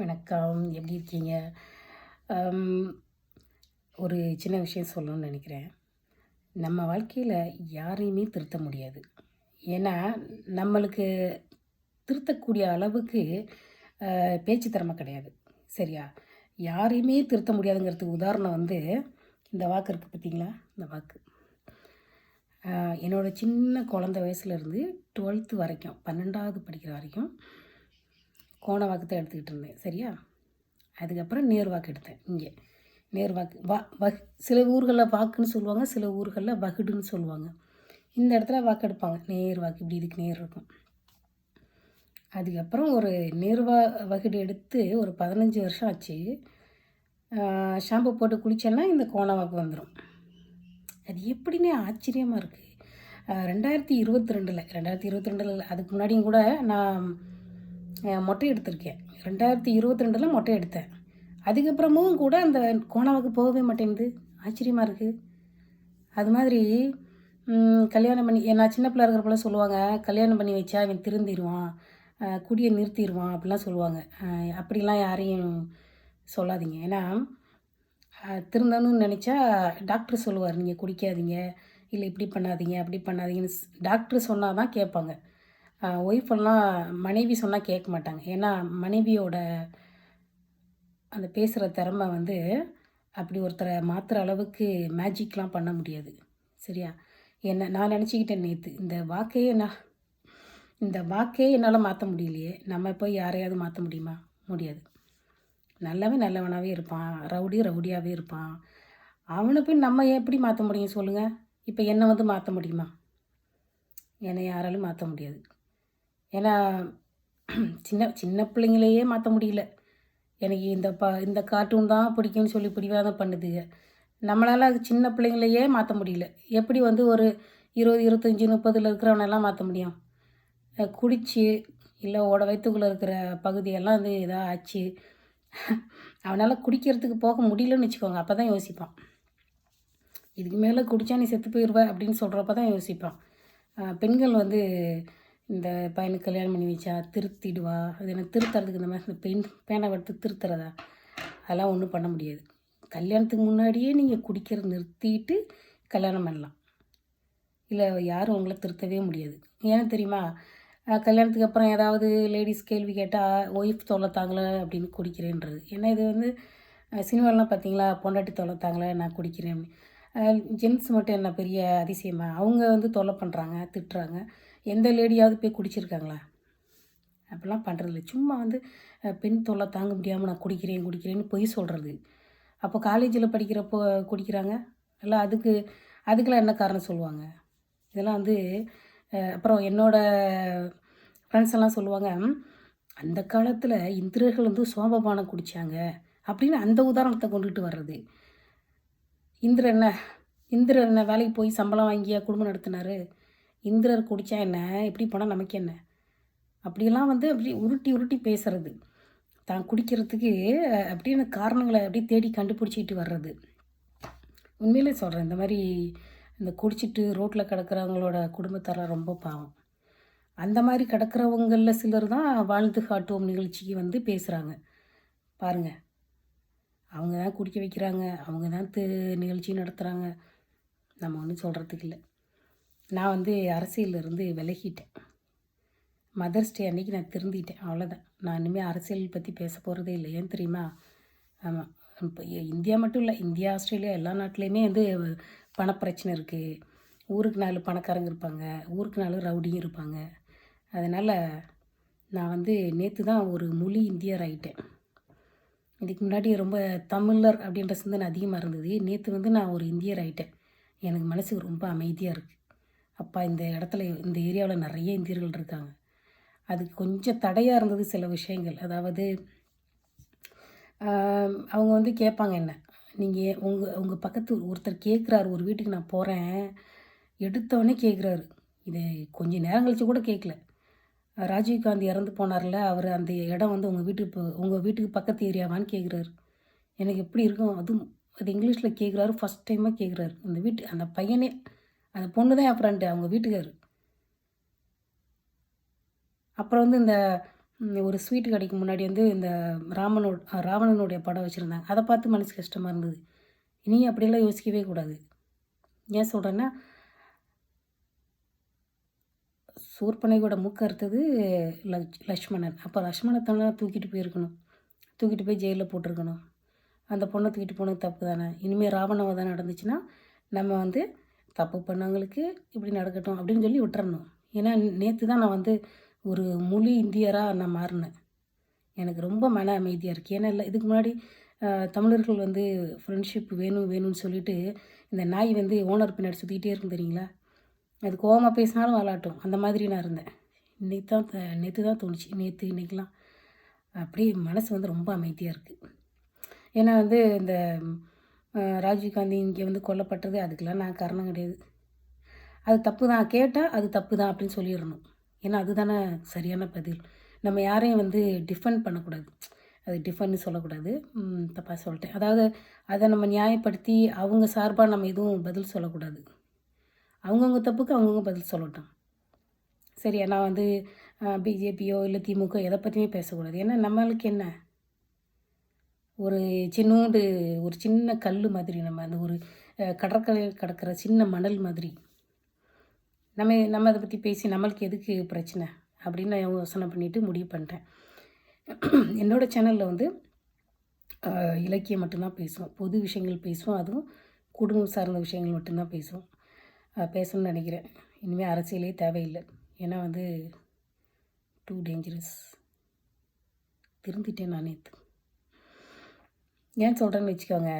வணக்கம். எப்படி இருக்கீங்க? ஒரு சின்ன விஷயம் சொல்லணும்னு நினைக்கிறேன். நம்ம வாழ்க்கையில் யாரையுமே திருத்த முடியாது. ஏன்னா நம்மளுக்கு திருத்தக்கூடிய அளவுக்கு பேச்சு திறமை கிடையாது. சரியா? யாரையுமே திருத்த முடியாதுங்கிறதுக்கு உதாரணம் வந்து இந்த வாக்கு இருக்குது பார்த்தீங்களா இந்த வாக்கு. என்னோடய சின்ன குழந்த வயசுலேருந்து டுவெல்த்து வரைக்கும் பன்னெண்டாவது படிக்கிற வரைக்கும் கோண வாக்கு தான் எடுத்துக்கிட்டு இருந்தேன். சரியா? அதுக்கப்புறம் நேர் வாக்கு எடுத்தேன். இங்கே. நேர் வாக்கு. வா வக் சில ஊர்களில் வாக்குன்னு சொல்லுவாங்க சில ஊர்களில் வகுடுன்னு சொல்லுவாங்க. இந்த இடத்துல வாக்கு எடுப்பாங்க. நேர் வாக்கு இப்படி இதுக்கு நேர் இருக்கும். அதுக்கப்புறம் ஒரு நேர்வா வகுடு எடுத்து ஒரு பதினஞ்சு வருஷம் ஆச்சு. ஷாம்பு போட்டு குளித்தேன்னா இந்த கோண வாக்கு வந்துடும் அது எப்படின்னே ஆச்சரியமாக இருக்குது ரெண்டாயிரத்தி இருபத்தி ரெண்டில் ரெண்டாயிரத்தி இருபத்தி ரெண்டில் அதுக்கு முன்னாடியும் கூட நான் மொட்டை எடுத்திருக்கேன். ரெண்டாயிரத்தி இருபத்தி ரெண்டில் மொட்டை எடுத்தேன். அதுக்கப்புறமும் கூட அந்த கோணாவுக்கு போகவே மாட்டேங்குது. ஆச்சரியமாக இருக்குது அது மாதிரி கல்யாணம் பண்ணி நான் சின்ன பிள்ளை இருக்கிறப்பல சொல்லுவாங்க. கல்யாணம் பண்ணி வச்சா அவன் திருந்திடுவான் குடியை நிறுத்திடுவான் அப்படிலாம் சொல்லுவாங்க. அப்படிலாம் யாரையும் சொல்லாதீங்க. ஏன்னா திருந்தணும்னு நினச்சா டாக்டர் சொல்லுவார். நீங்கள் குடிக்காதீங்க. இல்லை இப்படி பண்ணாதீங்க அப்படி பண்ணாதீங்கன்னு டாக்டர் சொன்னால் தான் கேட்பாங்க. ஒய்ஃப் எல்லாம் மனைவி சொன்னால் கேட்க மாட்டாங்க. ஏன்னா மனைவியோட அந்த பேசுகிற திறமை வந்து அப்படி ஒருத்தரை மாற்றுற அளவுக்கு மேஜிக்லாம் பண்ண முடியாது. சரியா? என்ன நான் நினச்சிக்கிட்டேன் நேற்று இந்த வாக்கையே நான் இந்த வாக்கே என்னால் மாற்ற முடியலையே. நம்ம போய் யாரையாவது மாற்ற முடியுமா? முடியாது. நல்லவன் நல்லவனாகவே இருப்பான். ரவுடி ரவுடியாகவே இருப்பான். அவனை போய் நம்ம எப்படி மாற்ற முடியும் சொல்லுங்கள் இப்போ என்னை வந்து மாற்ற முடியுமா? என்னை யாராலும் மாற்ற முடியாது. ஏன்னா சின்ன சின்ன பிள்ளைங்களையே மாற்ற முடியல. எனக்கு இந்த ப இந்த கார்ட்டூன் தான் பிடிக்கும்னு சொல்லி பிடிவாதம் பண்ணுதுங்க நம்மளால் அது சின்ன பிள்ளைங்களையே மாற்ற முடியல. எப்படி வந்து ஒரு இருபது இருபத்தஞ்சி முப்பதில் இருக்கிறவனெல்லாம் மாற்ற முடியும்? குடிச்சு இல்லை ஓட வயிற்றுக்குள்ளே இருக்கிற பகுதியெல்லாம் வந்து இதாக ஆச்சு அவனால் குடிக்கிறதுக்கு போக முடியலன்னு வச்சுக்கோங்க. அப்போ தான் யோசிப்பான். இதுக்கு மேலே குடித்தா நீ செத்து போயிடுவ அப்படின்னு சொல்கிறப்ப தான் யோசிப்பான் பெண்கள் வந்து இந்த பையனுக்கு கல்யாணம் பண்ணி வச்சா திருத்திடுவா. அது எனக்கு திருத்துறதுக்கு இந்த மாதிரி இந்த பெண் பேனை எடுத்து திருத்துறதா? அதெல்லாம் ஒன்றும் பண்ண முடியாது. கல்யாணத்துக்கு முன்னாடியே நீங்கள் குடிக்கிறது நிறுத்திட்டு கல்யாணம் பண்ணலாம். இல்லை யாரும் உங்களை திருத்தவே முடியாது. ஏன்னு தெரியுமா? கல்யாணத்துக்கு அப்புறம் ஏதாவது லேடிஸ் கேள்வி கேட்டால் ஒய்ஃப் தொலைத்தாங்களே அப்படின்னு குடிக்கிறேன்றது. ஏன்னா இது வந்து சினிமாலாம் பார்த்தீங்களா பொண்டாட்டி தொலைத்தாங்களே நான் குடிக்கிறேன். ஜென்ஸ் மட்டும் என்ன பெரிய அதிசயமாக அவங்க வந்து தொல்லை பண்ணுறாங்க திட்டுறாங்க. எந்த லேடியாவது போய் குடிச்சிருக்காங்களா? அப்படிலாம் பண்ணுறதில்ல சும்மா வந்து பெண் தொல்லை தாங்க முடியாமல் நான் குடிக்கிறேன் குடிக்கிறேன்னு பொய் சொல்கிறது அப்போ காலேஜில் படிக்கிறப்போ குடிக்கிறாங்க? இல்லை அதுக்கு அதுக்கெல்லாம் என்ன காரணம் சொல்லுவாங்க? இதெல்லாம் வந்து அப்புறம் என்னோட ஃப்ரெண்ட்ஸ் எல்லாம் சொல்லுவாங்க அந்த காலத்தில் இந்திரர்கள் வந்து சோமபானம் குடித்தாங்க அப்படின்னு அந்த உதாரணத்தை கொண்டுகிட்டு வர்றது. இந்திரன் என்ன? இந்திரன் என்ன வேலைக்கு போய் சம்பளம் வாங்கியா குடும்பம் நடத்தினாரு? இந்திரர் குடித்தா என்ன? எப்படி போனால் நமக்கு என்ன? அப்படியெல்லாம் வந்து அப்படி உருட்டி உருட்டி பேசுறது. தான் குடிக்கிறதுக்கு அப்படின்னு காரணங்களை அப்படியே தேடி கண்டுபிடிச்சிக்கிட்டு வர்றது. உண்மையிலே சொல்கிறேன் இந்த மாதிரி இந்த குடிச்சிட்டு ரோட்டில் கிடக்கிறவங்களோட குடும்பத்தரம் ரொம்ப பாவம். அந்த மாதிரி கிடக்கிறவங்களில் சிலர் தான் வாழ்ந்து காட்டுவோம் நிகழ்ச்சிக்கு வந்து பேசுகிறாங்க பாருங்கள் அவங்க தான் குடிக்க வைக்கிறாங்க அவங்க தான் நிகழ்ச்சி நடத்துகிறாங்க நம்ம ஒன்றும் சொல்கிறதுக்கு இல்லை. நான் வந்து அரசியலிருந்து விலகிட்டேன். மதர்ஸ் டே அன்னைக்கு நான் திருந்திட்டேன் அவ்வளோதான் நான் இனிமேல் அரசியல் பற்றி பேச போகிறதே இல்லை. ஏன் தெரியுமா? ஆமாம் இப்போ இந்தியா மட்டும் இல்லை இந்தியா ஆஸ்திரேலியா எல்லா நாட்டிலையுமே வந்து பணப்பிரச்சனை இருக்குது ஊருக்கு நாலு பணக்காரங்க இருப்பாங்க ஊருக்கு நாலு ரவுடியும் இருப்பாங்க. அதனால் நான் வந்து நேற்று தான் ஒரு மொழி இந்தியர் ஆகிட்டேன் இதுக்கு முன்னாடி ரொம்ப தமிழர் அப்படின்ற சிந்தனை அதிகமாக இருந்தது. நேற்று வந்து நான் ஒரு இந்தியர் ஆகிட்டேன் எனக்கு மனசுக்கு ரொம்ப அமைதியாக இருக்குது அப்பா இந்த இடத்துல இந்த ஏரியாவில் நிறைய இந்தியர்கள் இருக்காங்க. அதுக்கு கொஞ்சம் தடையாக இருந்தது சில விஷயங்கள். அதாவது அவங்க வந்து கேட்பாங்க என்ன? நீங்கள் உங்கள் உங்கள் பக்கத்து ஒருத்தர் கேட்குறாரு ஒரு வீட்டுக்கு நான் போகிறேன் எடுத்தவொடனே கேட்குறாரு. இது கொஞ்சம் நேரம் கழித்து கூட கேட்கல. ராஜீவ் காந்தி இறந்து போனார்ல அவர் அந்த இடம் வந்து உங்கள் வீட்டுக்கு உங்கள் வீட்டுக்கு பக்கத்து ஏரியாவான்னு கேட்குறாரு. எனக்கு எப்படி இருக்கும்? அதுவும் அது இங்கிலீஷில் கேட்குறாரு ஃபஸ்ட் டைமாக கேட்குறாரு. அந்த வீட்டு அந்த பையனே அந்த பொண்ணு தான் என் ஃப்ரெண்டு அவங்க வீட்டுக்காரு. அப்புறம் வந்து இந்த ஒரு ஸ்வீட் கடைக்கு முன்னாடி வந்து இந்த ராமனோட ராவணனுடைய படம் வச்சுருந்தாங்க. அதை பார்த்து மனசு கஷ்டமாக இருந்தது. இனி அப்படியெல்லாம் யோசிக்கவே கூடாது. ஏன் சொல்கிறேன்னா சூர்பனையோட மூக்கு அறுத்தது லக்ஷ்மணன். அப்போ லக்ஷ்மணத்தெல்லாம் தூக்கிட்டு போயிருக்கணும். தூக்கிட்டு போய் ஜெயிலில் போட்டிருக்கணும். அந்த பொண்ணை தூக்கிட்டு போனது தப்பு தானே. இனிமேல் ராவணவதம் நடந்துச்சுன்னா நம்ம வந்து தப்பு பண்ணவங்களுக்கு இப்படி நடக்கட்டும் அப்படின்னு சொல்லி விட்டுறணும். ஏன்னா நேற்று தான் நான் வந்து ஒரு மொழி இந்தியராக நான் மாறினேன். எனக்கு ரொம்ப மன அமைதியாக இருக்குது ஏன்னா இல்லை இதுக்கு முன்னாடி தமிழர்கள் வந்து ஃப்ரெண்ட்ஷிப் வேணும் வேணும்னு சொல்லிட்டு இந்த நாய் வந்து ஓனர் பின்னாடி சுற்றிக்கிட்டே இருக்கும் தெரியுங்களா? அது கோவமாக பேசினாலும் விளாட்டும் அந்த மாதிரி நான் இருந்தேன். இன்றைக்கி தான் நேற்று தான் தோணுச்சு. நேற்று இன்றைக்கெலாம் அப்படியே மனசு வந்து ரொம்ப அமைதியாக இருக்குது ஏன்னா வந்து இந்த ராஜீவ்காந்தி இங்கே வந்து கொல்லப்பட்டது அதுக்கெலாம் நான் காரணம் கிடையாது. அது தப்பு தான். கேட்டால் அது தப்பு தான் அப்படின்னு சொல்லிடணும். ஏன்னா அதுதானே சரியான பதில். நம்ம யாரையும் வந்து டிஃபெண்ட் பண்ணக்கூடாது. அது டிஃபன்னு சொல்லக்கூடாது. தப்பாக சொல்லிட்டேன். அதாவது அதை நம்ம நியாயப்படுத்தி அவங்க சார்பாக நம்ம எதுவும் பதில் சொல்லக்கூடாது. அவங்கவுங்க தப்புக்கு அவங்கவுங்க பதில் சொல்லட்டும். சரியா? நான் வந்து பிஜேபியோ இல்லை திமுக எதை பற்றியுமே பேசக்கூடாது. ஏன்னா நம்மளுக்கு என்ன? ஒரு சின்னோண்டு ஒரு சின்ன கல் மாதிரி நம்ம அந்த ஒரு கடற்கரையில் கிடக்கிற சின்ன மணல் மாதிரி. நம்ம நம்ம அதை பற்றி பேசி நம்மளுக்கு எதுக்கு பிரச்சனை? அப்படின்னு நான் யோசனை பண்ணிவிட்டு முடிவு பண்ணிட்டேன். என்னோடய சேனலில் வந்து இலக்கியம் மட்டும்தான் பேசுவோம். பொது விஷயங்கள் பேசுவோம். அதுவும் குடும்பம் சார்ந்த விஷயங்கள் மட்டும்தான் பேசுவோம். பேசணும்னு நினைக்கிறேன். இனிமேல் அரசியலே தேவையில்லை. ஏன்னா வந்து டூ டேஞ்சரஸ் திருந்திட்டேன் நான் நேற்று ஏன் சொல்கிறேன்னு வச்சுக்கோங்க.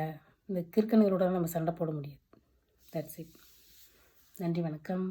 இந்த கிறுக்கனுகளோட நம்ம சண்டை போட முடியாது. தட்ஸ் இட் நன்றி வணக்கம்.